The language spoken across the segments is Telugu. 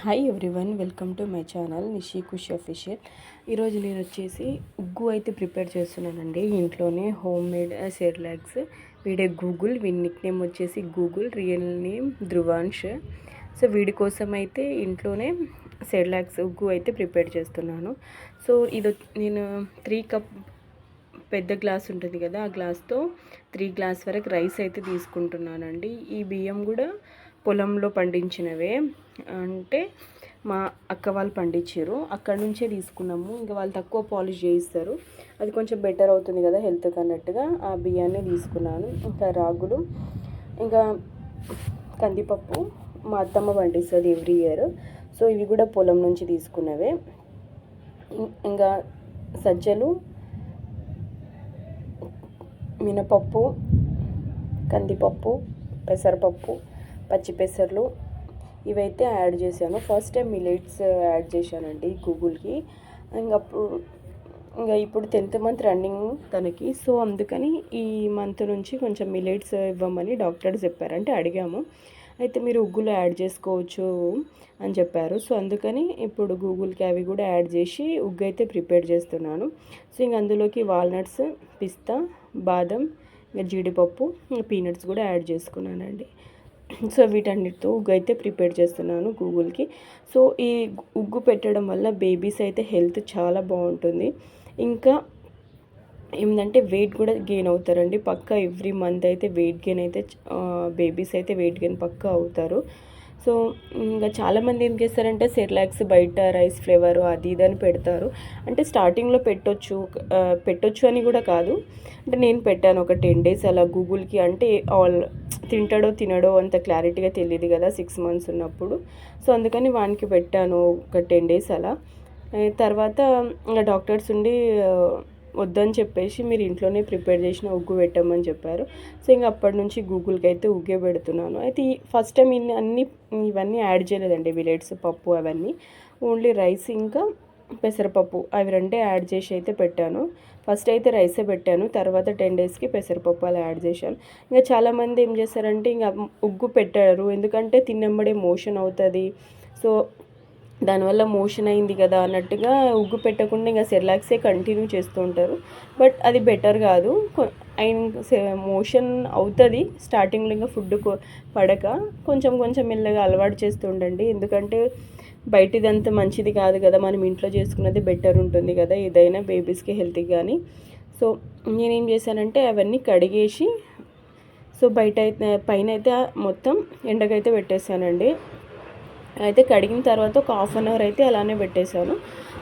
Hi everyone welcome to my channel Nishi Khushi official ఈరోజు నేను వచ్చేసి ఉగ్గు అయితే ప్రిపేర్ చేస్తున్నానండి. ఇంట్లోనే హోమ్ మేడ్ సెర్లాక్స్ వీడే గూగుల్ వీడి నిక్ నేమ్ వచ్చేసి Google real name Dhruvansh so వీడి కోసం అయితే ఇంట్లోనే సెర్లాక్స్ ఉగ్గు అయితే ప్రిపేర్ చేస్తున్నాను. సో ఇది నేను త్రీ కప్ పెద్ద గ్లాస్ ఉంటుంది కదా ఆ గ్లాస్తో త్రీ గ్లాస్ వరకు రైస్ అయితే తీసుకుంటున్నానండి. ఈ బియ్యం కూడా పొలంలో పండించినవే. అంటే మా అక్క వాళ్ళు పండించారు. అక్కడ నుంచే తీసుకున్నాము. ఇంకా వాళ్ళు తక్కువ పాలిష్ చేయిస్తారు. అది కొంచెం బెటర్ అవుతుంది కదా హెల్త్కి అన్నట్టుగా. ఆ బియ్యాన్ని తీసుకున్నాను. ఇంకా రాగులు ఇంకా కందిపప్పు మా అత్తమ్మ పండిస్తుంది ఎవ్రీ ఇయర్ సో ఇవి కూడా పొలం నుంచి తీసుకున్నవే. ఇంకా సజ్జలు మినపప్పు కందిపప్పు పెసరపప్పు పచ్చిపెసర్లు ఇవైతే యాడ్ చేశాను. ఫస్ట్ టైం మిలెట్స్ యాడ్ చేశానండి గూగుల్కి. ఇంకప్పుడు ఇంకా ఇప్పుడు టెన్త్ మంత్ రన్నింగ్ తనకి. సో అందుకని ఈ మంత్ నుంచి కొంచెం మిలెట్స్ ఇవ్వమని డాక్టర్ చెప్పారంటే అడిగాము. అయితే మీరు ఉగ్గులు యాడ్ చేసుకోవచ్చు అని చెప్పారు. సో అందుకని ఇప్పుడు గూగుల్కి అవి కూడా యాడ్ చేసి ఉగ్గు అయితే ప్రిపేర్ చేస్తున్నాను. సో ఇంక అందులోకి వాల్నట్స్ పిస్తా బాదం ఇంకా జీడిపప్పు పీనట్స్ కూడా యాడ్ చేసుకున్నానండి. సో వీటన్నిటితో ఉగ్గు అయితే ప్రిపేర్ చేస్తున్నాను గూగుల్కి. సో ఈ ఉగ్గు పెట్టడం వల్ల బేబీస్ అయితే హెల్త్ చాలా బాగుంటుంది. ఇంకా ఏంటంటే వెయిట్ కూడా గెయిన్ అవుతారండి. పక్క ఎవ్రీ మంత్ అయితే వెయిట్ గెయిన్ అయితే బేబీస్ అయితే వెయిట్ గెయిన్ పక్క అవుతారు. సో ఇంకా చాలామంది ఏం చేస్తారంటే సెర్లాక్స్ బయట రైస్ ఫ్లేవర్ అది ఇది అని పెడతారు. అంటే స్టార్టింగ్లో పెట్టొచ్చు పెట్టొచ్చు అని కూడా కాదు. అంటే నేను పెట్టాను ఒక టెన్ డేస్ అలా గూగుల్కి. అంటే ఆల్ తింటాడో తినడో అంత క్లారిటీగా తెలియదు కదా సిక్స్ మంత్స్ ఉన్నప్పుడు. సో అందుకని వానికి పెట్టాను ఒక టెన్ డేస్ అలా. తర్వాత ఇంకా డాక్టర్స్ ఉండి వద్దని చెప్పేసి మీరు ఇంట్లోనే ప్రిపేర్ చేసిన ఉగ్గు పెట్టమని చెప్పారు. సో ఇంకా అప్పటి నుంచి గూగుల్కి అయితే ఉగ్గే పెడుతున్నాను. అయితే ఈ ఫస్ట్ టైం ఇన్ని అన్ని ఇవన్నీ యాడ్ చేయలేదండి విలేట్స్ పప్పు అవన్నీ. ఓన్లీ రైస్ ఇంకా పెసరపప్పు అవి రెండే యాడ్ చేసి అయితే పెట్టాను. ఫస్ట్ అయితే రైసే పెట్టాను. తర్వాత టెన్ డేస్కి పెసరపప్పు అలా యాడ్ చేశాను. ఇంకా చాలామంది ఏం చేస్తారంటే ఇంకా ఉగ్గు పెట్టారు. ఎందుకంటే తిన్నమ్మడే మోషన్ అవుతుంది. సో దానివల్ల మోషన్ అయింది కదా అన్నట్టుగా ఉగ్గు పెట్టకుండా ఇంకా సెరిలాక్సే కంటిన్యూ చేస్తూ ఉంటారు. బట్ అది బెటర్ కాదు. మోషన్ అవుతుంది. స్టార్టింగ్లో ఇంకా ఫుడ్ పడక. కొంచెం కొంచెం మెల్లగా అలవాటు చేస్తూ ఉండండి. ఎందుకంటే బయటిదంతా మంచిది కాదు కదా. మనం ఇంట్లో చేసుకున్నది బెటర్ ఉంటుంది కదా. ఏదైనా బేబీస్కి హెల్త్కి కానీ సో నేనేం చేశానంటే అవన్నీ కడిగేసి సో బయట అయితే పైన అయితే మొత్తం ఎండకైతే పెట్టేశానండి. అయితే కడిగిన తర్వాత ఒక హాఫ్ అన్ అవర్ అయితే అలానే పెట్టేశాను.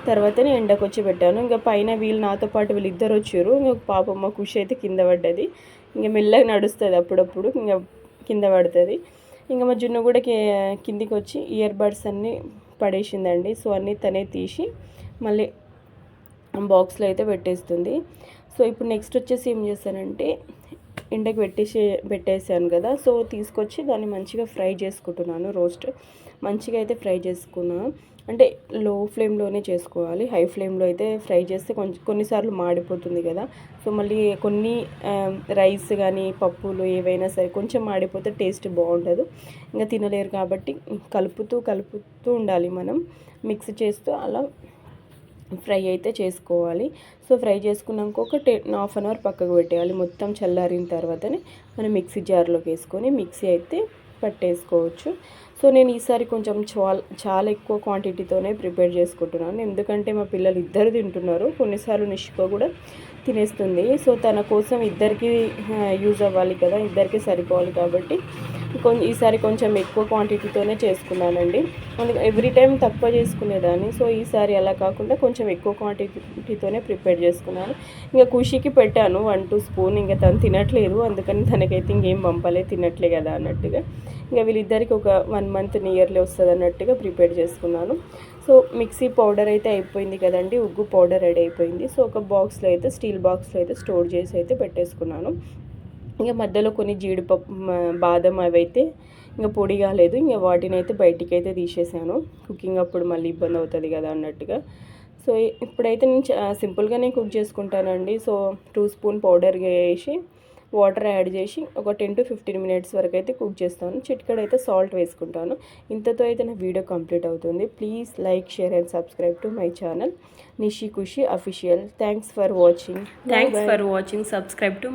తర్వాత నేను ఎండకు వచ్చి పెట్టాను. ఇంకా పైన వీళ్ళు నాతో పాటు వీళ్ళు ఇద్దరు వచ్చారు. ఇంకా పాప మా ఖుషి అయితే కింద పడ్డది. ఇంకా మెల్లగా నడుస్తుంది అప్పుడప్పుడు. ఇంకా కింద పడుతుంది. ఇంకా మా జున్ను కూడా కిందికి వచ్చి ఇయర్ బడ్స్ అన్నీ పడేసిందండి. సో అన్నీ తనే తీసి మళ్ళీ బాక్స్లో అయితే పెట్టేస్తుంది. సో ఇప్పుడు నెక్స్ట్ వచ్చేసి ఏం చేస్తానంటే ఎండకి పెట్టేసి పెట్టేసాను కదా. సో తీసుకొచ్చి దాన్ని మంచిగా ఫ్రై చేసుకుంటున్నాను రోస్ట్. మంచిగా అయితే ఫ్రై చేసుకున్నా. అంటే లో ఫ్లేమ్లోనే చేసుకోవాలి. హై ఫ్లేమ్లో అయితే ఫ్రై చేస్తే కొంచెం కొన్నిసార్లు మాడిపోతుంది కదా. సో మళ్ళీ కొన్ని రైస్ కానీ పప్పులు ఏవైనా సరే కొంచెం మాడిపోతే టేస్ట్ బాగుండదు. ఇంకా తినలేరు కాబట్టి కలుపుతూ కలుపుతూ ఉండాలి మనం. మిక్స్ చేస్తూ అలా ఫ్రై అయితే చేసుకోవాలి. సో ఫ్రై చేసుకున్నాక ఒక టెన్ హాఫ్ అన్ అవర్ పక్కకు పెట్టేయాలి. మొత్తం చల్లారిన తర్వాతనే మనం మిక్సీ జార్లోకి వేసుకొని మిక్సీ అయితే పట్టేసుకోవచ్చు. సో నేను ఈసారి కొంచెం చాలా చాలా ఎక్కువ క్వాంటిటీతోనే ప్రిపేర్ చేసుకుంటున్నాను. ఎందుకంటే మా పిల్లలు ఇద్దరు తింటున్నారు. కొన్నిసార్లు నిష్కో కూడా తినేస్తుంది. సో తన కోసం ఇద్దరికి యూజ్ అవ్వాలి కదా. ఇద్దరికి సరిపోవాలి కాబట్టి ఈసారి కొంచెం ఎక్కువ క్వాంటిటీతోనే చేసుకున్నానండి. ఎవ్రీ టైం తక్కువ చేసుకునేదాన్ని. సో ఈసారి అలా కాకుండా కొంచెం ఎక్కువ క్వాంటిటీతోనే ప్రిపేర్ చేసుకున్నాను. ఇంకా ఖుషికి పెట్టాను. One two spoon. ఇంకా తను తినట్లేదు. అందుకని తనకైతే ఇంకేం పంపలే. తినట్లే కదా అన్నట్టుగా. ఇంకా వీళ్ళిద్దరికి ఒక వన్ మంత్ నియర్లీ వస్తుంది అన్నట్టుగా ప్రిపేర్ చేసుకున్నాను. సో మిక్సీ పౌడర్ అయితే అయిపోయింది కదండి ఉగ్గు పౌడర్ రెడీ అయిపోయింది. సో ఒక బాక్స్లో అయితే స్టీల్ బాక్స్లో అయితే స్టోర్ చేసి అయితే పెట్టేసుకున్నాను. ఇంకా మధ్యలో కొన్ని జీడిపప్పు బాదం అవి అయితే ఇంకా పొడి కాలేదు. ఇంకా వాటిని అయితే బయటికి అయితే తీసేసాను. కుకింగ్ అప్పుడు మళ్ళీ ఇబ్బంది అవుతుంది కదా అన్నట్టుగా. సో ఇప్పుడైతే నేను సింపుల్గానే కుక్ చేసుకుంటానండి. సో టూ స్పూన్ పౌడర్ వేసి వాటర్ యాడ్ చేసి ఒక టెన్ టు ఫిఫ్టీన్ మినిట్స్ వరకు అయితే కుక్ చేస్తాను. చిటికెడు అయితే సాల్ట్ వేసుకుంటాను. ఇంతతో అయితే నా వీడియో కంప్లీట్ అవుతుంది. Please like share and subscribe to my channel. Nishi Khushi official. Thanks for watching thanks for watching subscribe to